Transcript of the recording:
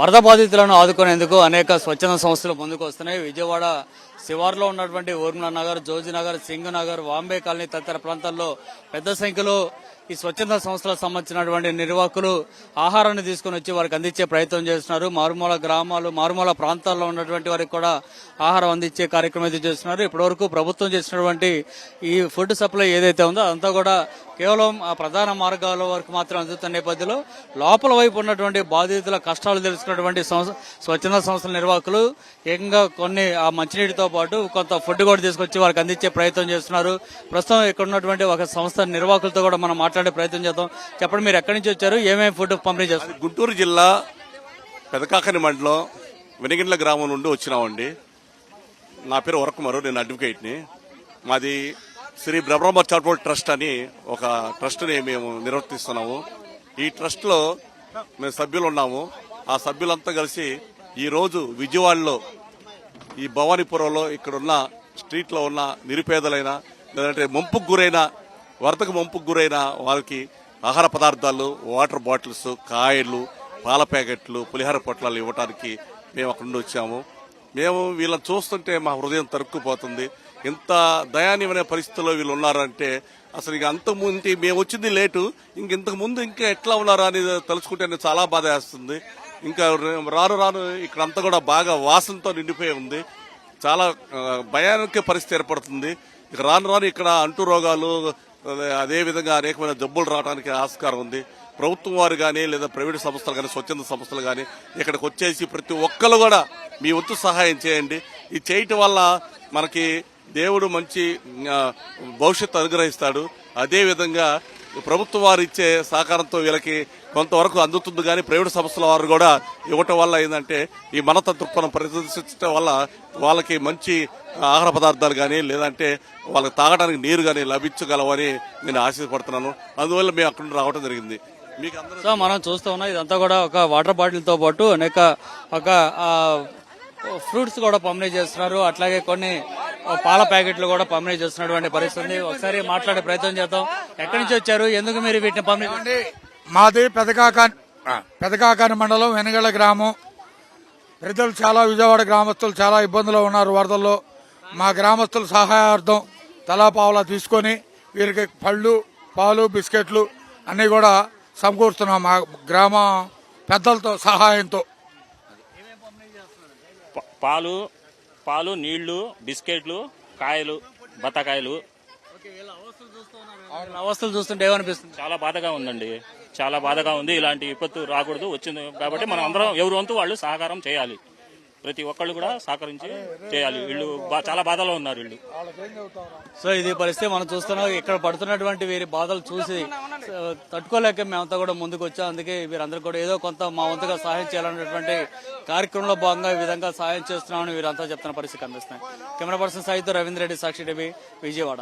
వరద బాధితులను ఆదుకునేందుకు అనేక స్వచ్ఛంద సంస్థలు ముందుకు వస్తున్నాయి. విజయవాడ శివార్లో ఉన్నటువంటి ఊర్మిళ నగర్ జోజి నగర్ సింగ్ నగర్ వాంబే కాలనీ తదితర ప్రాంతాల్లో పెద్ద సంఖ్యలో ఈ స్వచ్ఛంద సంస్థలకు సంబంధించినటువంటి నిర్వాహకులు ఆహారాన్ని తీసుకుని వచ్చి వారికి అందించే ప్రయత్నం చేస్తున్నారు. మారుమూల గ్రామాలు మారుమూల ప్రాంతాల్లో ఉన్నటువంటి వారికి కూడా ఆహారం అందించే కార్యక్రమం అయితే చేస్తున్నారు. ఇప్పటివరకు ప్రభుత్వం చేసినటువంటి ఈ ఫుడ్ సప్లై ఏదైతే ఉందో అదంతా కూడా కేవలం ఆ ప్రధాన మార్గాల వరకు మాత్రం అందుతున్న నేపథ్యంలో లోపల వైపు ఉన్నటువంటి బాధితుల కష్టాలు తెలుసుకున్నటువంటి స్వచ్ఛంద సంస్థల నిర్వాహకులు ఏకంగా కొన్ని ఆ మంచినీటితో పాటు కొంత ఫుడ్ కూడా తీసుకొచ్చి వారికి అందించే ప్రయత్నం చేస్తున్నారు. ప్రస్తుతం ఇక్కడ ఉన్నటువంటి ఒక సంస్థ నిర్వాహకులతో కూడా మనం మాట్లాడే ప్రయత్నం చేద్దాం. చెప్పండి మీరు ఎక్కడి నుంచి వచ్చారు? ఏమేమి ఫుడ్ పంపిణీ చేస్తారు గుంటూరు జిల్లా పెదకాకని మండలం వెనగిండ్ల గ్రామం నుండి వచ్చినామండి. నా పేరు వరకుమారు నేను అడ్వకేట్ని. మాది శ్రీ బ్రహ్మ చారిటబుల్ ట్రస్ట్ అని ఒక ట్రస్ట్ని మేము నిర్వర్తిస్తున్నాము. ఈ ట్రస్ట్లో మేము సభ్యులు ఉన్నాము. ఆ సభ్యులంతా కలిసి ఈరోజు విజయవాడలో ఈ భవానీపురంలో ఇక్కడున్న స్ట్రీట్లో ఉన్న నిరుపేదలైన లేదంటే ముంపుకు గురైన వరదకు ముంపుకు గురైన వారికి ఆహార పదార్థాలు వాటర్ బాటిల్స్ కాయలు పాల ప్యాకెట్లు పులిహార పొట్లాలు ఇవ్వడానికి మేము అక్కడ నుండి వచ్చాము. మేము వీళ్ళని చూస్తుంటే మా హృదయం తరుక్కుపోతుంది. ఇంత దయానీయమైన పరిస్థితుల్లో వీళ్ళు ఉన్నారంటే అసలు ఇక అంతకుముందు మేము వచ్చింది లేటు ఇంక ఇంతకుముందు ఇంకా ఎట్లా ఉన్నారా అని తలుచుకుంటే నాకు చాలా బాధ వేస్తుంది. ఇంకా రాను రాను ఇక్కడ అంతా కూడా బాగా వాసనతో నిండిపోయి ఉంది. చాలా భయానక పరిస్థితి ఏర్పడుతుంది. ఇక రాను రాను ఇక్కడ అంటు రోగాలు అదే- విధంగా అనేకమైన జబ్బులు రావడానికి ఆస్కారం ఉంది. ప్రభుత్వం వారు కానీ లేదా ప్రైవేట్ సంస్థలు కానీ స్వచ్ఛంద సంస్థలు కానీ ఇక్కడికి వచ్చేసి ప్రతి ఒక్కరు కూడా మీ వంతు సహాయం చేయండి. ఇది చేయటం వల్ల మనకి దేవుడు మంచి భవిష్యత్తు అనుగ్రహిస్తాడు. అదేవిధంగా ప్రభుత్వం వారు ఇచ్చే సహకారంతో వీళ్ళకి కొంతవరకు అందుతుంది కానీ ప్రైవేట్ సంస్థల వారు కూడా ఇవ్వటం వల్ల ఏంటంటే ఈ మనతత్వం ప్రదర్శించడం వల్ల వాళ్ళకి మంచి ఆహార పదార్థాలు కానీ లేదంటే వాళ్ళకి తాగడానికి నీరు కానీ లభించగలవని నేను ఆశపడుతున్నాను. అందువల్ల మేము అక్కడ రావడం జరిగింది. మీకు సో మనం చూస్తూ ఉన్నాం ఇదంతా కూడా ఒక వాటర్ బాటిల్తో పాటు అనేక ఒక ఫ్రూట్స్ కూడా పంపిణీ చేస్తున్నారు. అట్లాగే కొన్ని పాల ప్యాకెట్లు కూడా పంపిణీ చేస్తున్నటువంటి పరిస్థితి ఉంది. ఒకసారి మాట్లాడే ప్రయత్నం చేద్దాం. ఎక్కడి నుంచి వచ్చారు? ఎందుకు మీరు వీటిని పంపిణీ మాది పెదకాకాన్ పెదకాకాని మండలం వెనగళ్ళ గ్రామం. ప్రజలు చాలా విజయవాడ గ్రామస్తులు చాలా ఇబ్బందులు ఉన్నారు వరదల్లో. మా గ్రామస్తుల సహాయార్థం తలా పావులా తీసుకొని వీరికి పళ్ళు పాలు బిస్కెట్లు అన్నీ కూడా సమకూరుస్తున్నాం మా గ్రామ పెద్దలతో సహాయంతో. ప- పాలు పాలు నీళ్ళు బిస్కెట్లు కాయలు బత్తాకాయలు అవస్థలు చూస్తుంటే ఏమనిపిస్తుంది? చాలా బాధగా ఉందండి. చాలా బాధగా ఉంది. ఇలాంటి విపత్తు రాకూడదు. వచ్చింది కాబట్టి మనం అందరం ఎవరు వంతు వాళ్ళు సహకారం చేయాలి. ప్రతి ఒక్కళ్ళు కూడా సహకరించి చేయాలి. వీళ్ళు చాలా బాధలో ఉన్నారు వీళ్ళు. సో ఇది పరిస్థితి మనం చూస్తున్నాం. ఇక్కడ పడుతున్నటువంటి వీరి బాధలు చూసి తట్టుకోలేక మేమంతా కూడా ముందుకు వచ్చాం. అందుకే వీరందరూ కూడా ఏదో కొంత మా వంతుగా సహాయం చేయాలనేటువంటి కార్యక్రమంలో భాగంగా ఈ విధంగా సహాయం చేస్తున్నామని వీరంతా చెప్తున్న పరిస్థితి కనిపిస్తున్నాయి. కెమెరా పర్సన్ సాయితో రవీంద్ర రెడ్డి సాక్షి టీవీ విజయవాడ.